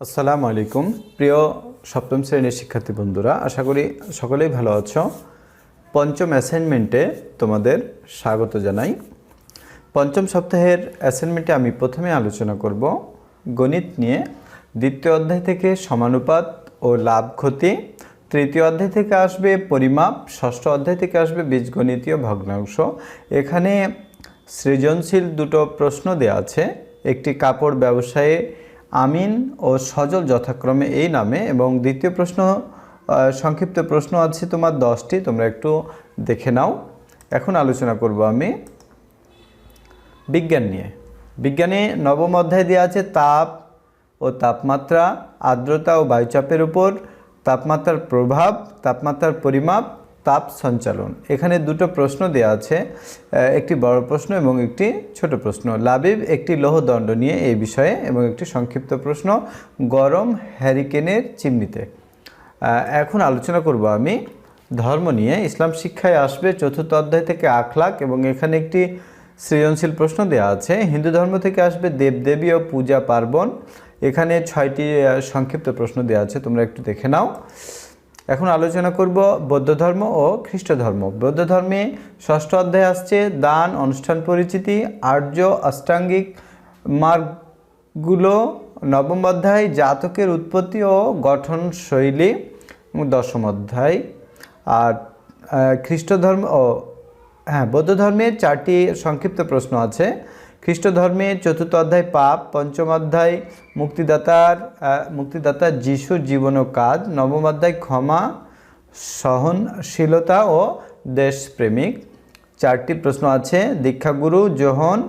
আসসালামু আলাইকুম। প্রিয় সপ্তম শ্রেণির শিক্ষার্থী বন্ধুরা, আশা করি সকলেই ভালো আছো। পঞ্চম অ্যাসাইনমেন্টে তোমাদের স্বাগত জানাই। পঞ্চম সপ্তাহের অ্যাসাইনমেন্টে আমি প্রথমে আলোচনা করব গণিত নিয়ে। দ্বিতীয় অধ্যায় থেকে সমানুপাত ও লাভ ক্ষতি। তৃতীয় অধ্যায় থেকে আসবে পরিমাপ। ষষ্ঠ অধ্যায় থেকে আসবে বীজগণিতীয় ভগ্নাংশ। এখানে সৃজনশীল দুটো প্রশ্ন দেওয়া আছে। একটি কাপড় ব্যবসায়ে আমিন ও সজল যথাক্রমে এই নামে এবং দ্বিতীয় প্রশ্ন সংক্ষিপ্ত প্রশ্ন আছে তোমার দশটি, তোমরা একটু দেখে নাও। এখন আলোচনা করব আমি বিজ্ঞান নিয়ে। বিজ্ঞানে নবম অধ্যায় দেওয়া আছে, তাপ ও তাপমাত্রা, আর্দ্রতা ও বায়ুচাপের উপর, তাপমাত্রার প্রভাব, তাপমাত্রার পরিমাপ তাপ সঞ্চালন। এখানে দুটো প্রশ্ন দেওয়া আছে একটি বড় প্রশ্ন এবং একটি ছোট প্রশ্ন। লাবিব একটি লোহদণ্ড নিয়ে এই বিষয়ে এবং একটি সংক্ষিপ্ত প্রশ্ন, গরম হ্যারিকেনের চিমনিতে। এখন আলোচনা করব আমি ধর্ম নিয়ে। ইসলাম শিক্ষায় আসবে চতুর্থ অধ্যায় থেকে আখলাক এবং এখানে একটি সৃজনশীল প্রশ্ন দেওয়া আছে, হিন্দু ধর্ম থেকে আসবে দেবদেবী ও পূজা পার্বণ। এখানে ছয়টি সংক্ষিপ্ত প্রশ্ন দেওয়া আছে, তোমরা একটু দেখে নাও। এখন আলোচনা করব বৌদ্ধ ধর্ম ও খ্রিস্ট ধর্ম। বৌদ্ধ ধর্মে ষষ্ঠ অধ্যায় আসছে, দান, অনুষ্ঠান পরিচিতি, আর্য, অষ্টাঙ্গিক মার্গগুলো। নবম অধ্যায়, জাতকের উৎপত্তি ও গঠন শৈলী দশম অধ্যায়, আর খ্রিস্ট ধর্ম ও হ্যাঁ বৌদ্ধ ধর্মের চারটি সংক্ষিপ্ত প্রশ্ন আছে। খ্রিস্ট ধর্মের চতুর্থ অধ্যায় পাপ পঞ্চম অধ্যায় মুক্তিদাতার আহ, মুক্তিদাতার যিশুর জীবন ও কাজ নবম অধ্যায় ক্ষমা সহনশীলতা ও দেশপ্রেমিক। চারটি প্রশ্ন আছে। দীক্ষাগুরু যোহন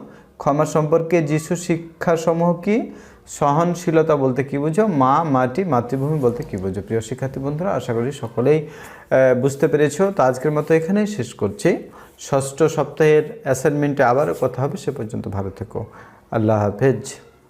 ক্ষমা সম্পর্কে যিশু শিক্ষাসমূহ কি? সহনশীলতা বলতে কি বুঝো? মা মাটি মাতৃভূমি বলতে কি বুঝো? প্রিয় শিক্ষার্থী বন্ধুরা আশা করি সকলেই বুঝতে পেরেছ। তো আজকের মতো এখানেই শেষ করছি। ষষ্ঠ সপ্তাহের অ্যাসাইনমেন্টে আবারও কথা হবে সে পর্যন্ত ভালো থেকো। আল্লাহ হাফেজ।